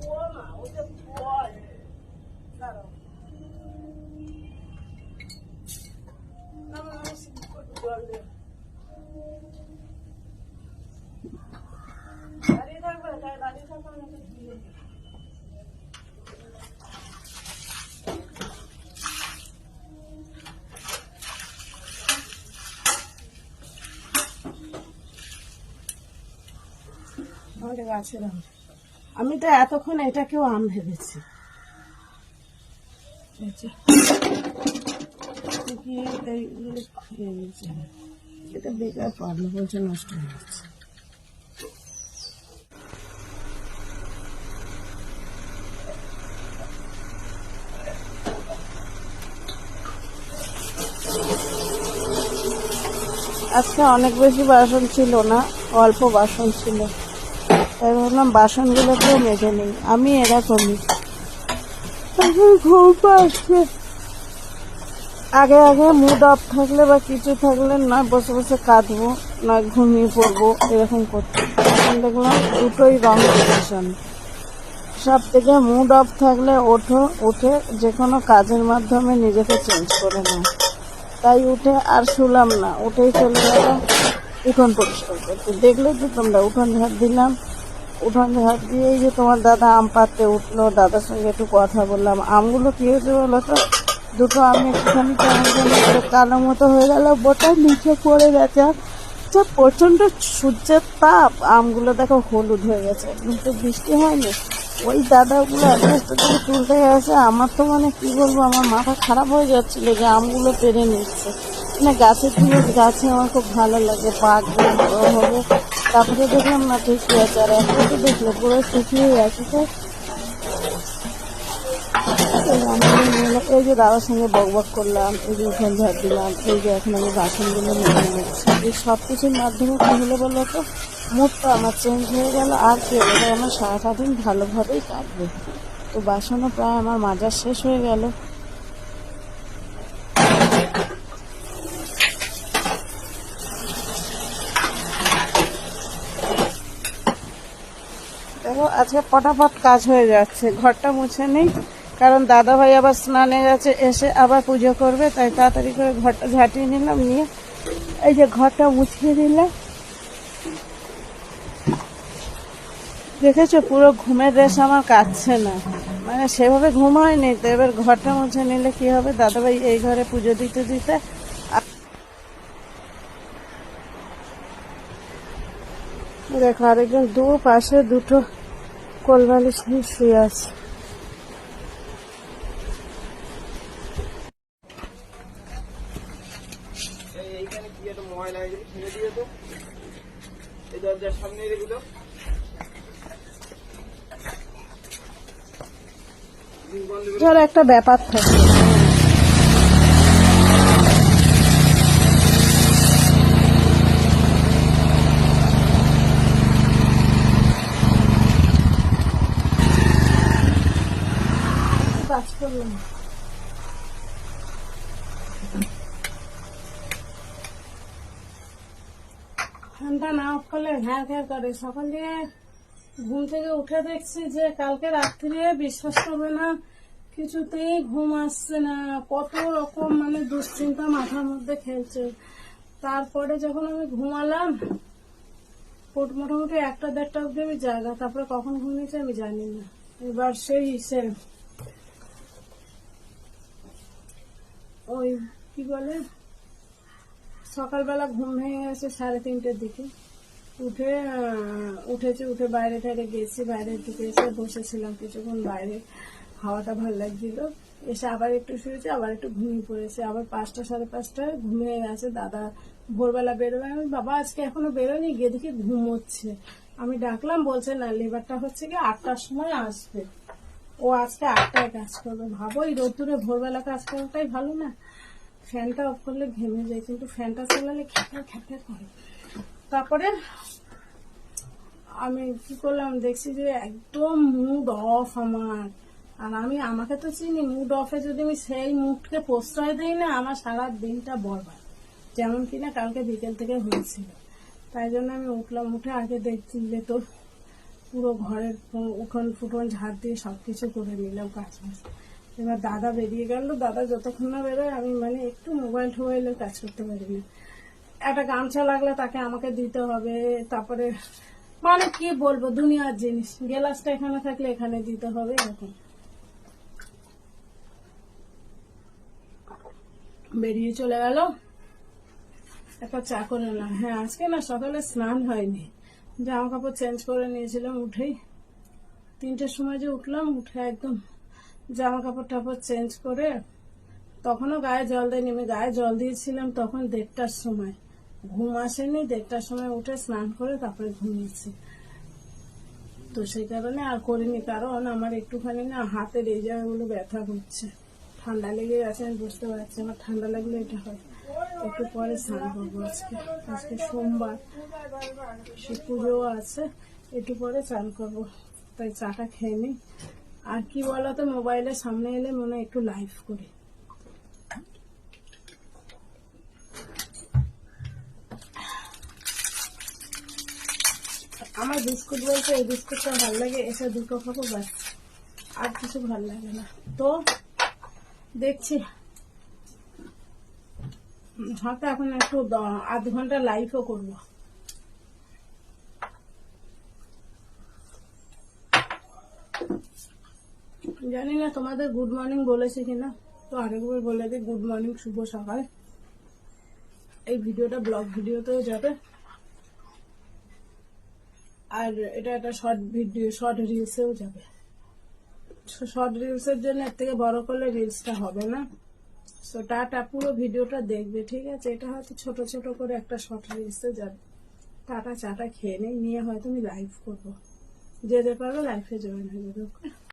泼嘛，我叫泼嘞，知道？আমাদের গাছের আম আমি তো এতক্ষণ এটাকেও আম ভেবেছি। এটা বেকার পারল বলছে নষ্ট হয়ে যাচ্ছে। আজকে অনেক বেশি বাসন ছিল না, অল্প বাসন ছিল। তাই ভাবলাম বাসনগুলোকেও মেজে নিই। আমি এরকমই। ঘুম পাচ্ছে। আগে আগে মুড অফ থাকলে বা কিছু থাকলে না, বসে বসে কাঁদবো, না ঘুমিয়ে পড়ব, এরকম করতে এখন দেখলাম দুটোই রং ডিসিশন সব থেকে মুড অফ থাকলে ওঠো, উঠে যে কোনো কাজের মাধ্যমে নিজেকে চেঞ্জ করে নাও। তাই উঠে আর শুলাম না। উঠেই চলে গেলাম, উঠোন পরিষ্কার করতে। দেখলে তো তোমরা উঠোন ঝাড় দিলাম উঠোন ঝাড় দিয়ে যে তোমার দাদা আম পাততে উঠল, দাদার সঙ্গে একটু কথা বললাম। আমগুলো কি হয়েছে বলো তো? দুটো আমি একটুখানি একটু কালো মতো হয়ে গেল বোটা নিচে পড়ে গেছে। যা প্রচণ্ড সূর্যের তাপ। আমগুলো দেখো হলুদ হয়ে গেছে, কিন্তু বৃষ্টি হয়নি। ওই দাদাগুলো অ্যাডজাস্ট থেকে তুলতে গেছে, আমার তো মানে কি বলব, আমার মাথা খারাপ হয়ে যাচ্ছিল যে আমগুলো পেরে নিচ্ছে। মানে গাছের দিকে গাছে আমার খুব ভালো লাগে পাকবে বড় হবে তারপরে দেখলাম না ঠিকই আছে আর এখন দেখলে পুরো শুকিয়ে গেছে তো। এই যে দাদার সঙ্গে বক বক করলাম, এই যে উঠোন ঝাড় দিলাম, এই যে এখন আমি বাসনগুলো নিয়ে এই সব কিছুর মাধ্যমে কি হলো বলো তো? মুডটা আমার চেঞ্জ হয়ে গেল, আর কি আমার সারাটা দিন ভালোভাবেই কাটবে। তো বাসনও প্রায় আমার মাজার শেষ হয়ে গেল। দেখো, আজকে পটাপট কাজ হয়ে যাচ্ছে, ঘরটা মুছে নেই। কারণ দাদা ভাই আবার স্নানে গেছে, এসে আবার পুজো করবে, তাই তাড়াতাড়ি করে ঘরটা ঝাঁটিয়ে নিলাম, নিয়ে এই যে ঘরটা মুছিয়ে দিলাম। দেখেছ, পুরো ঘুমের রেশ আমার কাটছে না। মানে সেভাবে ঘুম হয়নি, তো এবার ঘরটা মুছে নিলে কি হবে? দাদাভাই এই ঘরে পুজো দিতে দিতে দেখো আরেকজন দু পাশে দুটো কোলবালিশ নিয়ে শুয়ে আছে। দরজার সামনে দাও। একটা ব্যাপার থাকে। করলাম ফ্যানটা না অফ করলে ঘ্যাঁ ঘ্যাঁ করে। সকাল দিয়ে ঘুম থেকে উঠে দেখছি যে কালকে রাত্রে বিশ্বাস করবে না, কিছুতেই ঘুম আসছে না। কত রকম মানে দুশ্চিন্তা মাথার মধ্যে খেলছে। তারপরে যখন আমি ঘুমালাম, মোট- মোটামুটি একটা দেড়টা অব্দি আমি জায়গা তারপরে কখন ঘুমিয়েছি আমি জানি না। এবার সেই হিসেব ওই কি বলে? সকালবেলা ঘুম ভেঙে গেছে সাড়ে তিনটের দিকে। উঠে উঠেছে, উঠে বাইরে টাইরে গেছি বাইরে দিকে এসে বসেছিলাম কিছুক্ষণ বাইরে। হাওয়াটা ভালো লাগছিল। এসে আবার একটু শুয়েছি, আবার একটু ঘুমিয়ে পড়েছে। আবার পাঁচটা, সাড়ে পাঁচটায় ঘুমিয়ে গেছে দাদা। ভোরবেলা বেরোবে আমি বাবা, আজকে এখনও বেরোয়নি, গিয়ে দেখি ঘুমোচ্ছে আমি ডাকলাম, বলছে, না, লেবারটা হচ্ছে কি আটটার সময় আসবে। ও আজকে আটটায় কাজ করবে। ভাবো, এই রোদ্দুরে ভোরবেলা কাজ করাটাই ভালো না? ফ্যানটা অফ করলে ঘেমে যায়, কিন্তু ফ্যানটা চালালে খ্যাপা খ্যাপা করে। তারপরে আমি কি করলাম, দেখছি যে একদম মুড অফ আমার। আর আমি, আমাকে তো চিনি মুড অফে যদি আমি সেই মুডকে প্রশ্রয় দিই না, আমার সারা দিনটা বরবাদ। যেমন কিনা কালকে বিকেল থেকে হয়েছিল। তাই জন্য আমি উঠলাম, উঠে আগে দেখছি যে তোর পুরো ঘরের উঠোন ফুটন ঝাড় দিয়ে সবকিছু করে নিলাম কাজ বাজ। এবার দাদা বেরিয়ে গেল। দাদা যতক্ষণ না বেরোয়, আমি মানে একটু মোবাইল টোবাইলের কাজ করতে পারি না। একটা গামছা লাগলে তাকে আমাকে দিতে হবে, তারপরে মানে কি বলব, দুনিয়ার জিনিস। গ্লাসটা এখানে থাকলে এখানে দিতে হবে, এরকম। বেরিয়ে চলে গেল। একটা চা করে না হ্যাঁ আজকে না সকালে স্নান হয়নি। জামা কাপড় চেঞ্জ করে নিয়েছিলাম উঠেই। তিনটের সময় যে উঠলাম, উঠে একদম জামা কাপড় টাপড় চেঞ্জ করে তখনও গায়ে জল দেয়নি। আমি গায়ে জল দিয়েছিলাম তখন দেড়টার সময়। ঘুম আসেনি, দেড়টার সময় উঠে স্নান করে তারপরে ঘুমিয়েছি। তো সেই কারণে আর করিনি, কারণ আমার একটুখানি না হাতের এই জায়গাগুলো ব্যথা করছে। ঠান্ডা লেগে গেছে আমি বুঝতে পারছি আমার ঠান্ডা লাগলে এটা হয়। একটু পরে স্নান করব আজকে। আজকে সোমবার, সে পুজোও আছে, একটু পরে চান করব। তাই চাটা খেয়ে নিই। আর কি বলতো মোবাইলের সামনে এলে মনে একটু লাইভ করি। আমার বিস্কুট বলতে এই বিস্কুটটা ভালো লাগে, এসে দুটো খাব ব্যাস। আর কিছু ভালো লাগে না। তো, দেখছি। হয়তো এখন একটু আধ ঘণ্টা লাইভও করব। জানি না তোমাদের গুড মর্নিং বলেছে কিনা। তো আরেকবার বলে দিই গুড মর্নিং শুভ সকাল। এই ভিডিওটা ব্লগ ভিডিওতেও যাবে। আর এটা একটা শর্ট ভিডিও শর্ট রিলসেও যাবে। শর্ট রিলসের জন্য এর থেকে বড় করলে রিলসটা হবে না। সো টাটা পুরো ভিডিওটা দেখবে, ঠিক আছে? এটা হয়তো ছোট ছোট করে একটা শর্ট রিলসে যাবে। টাটা চাটা খেয়ে নেই, নিয়ে হয়তো আমি লাইভ করব। যে যেতে পারবে লাইফে জয়েন হয়ে যাবে।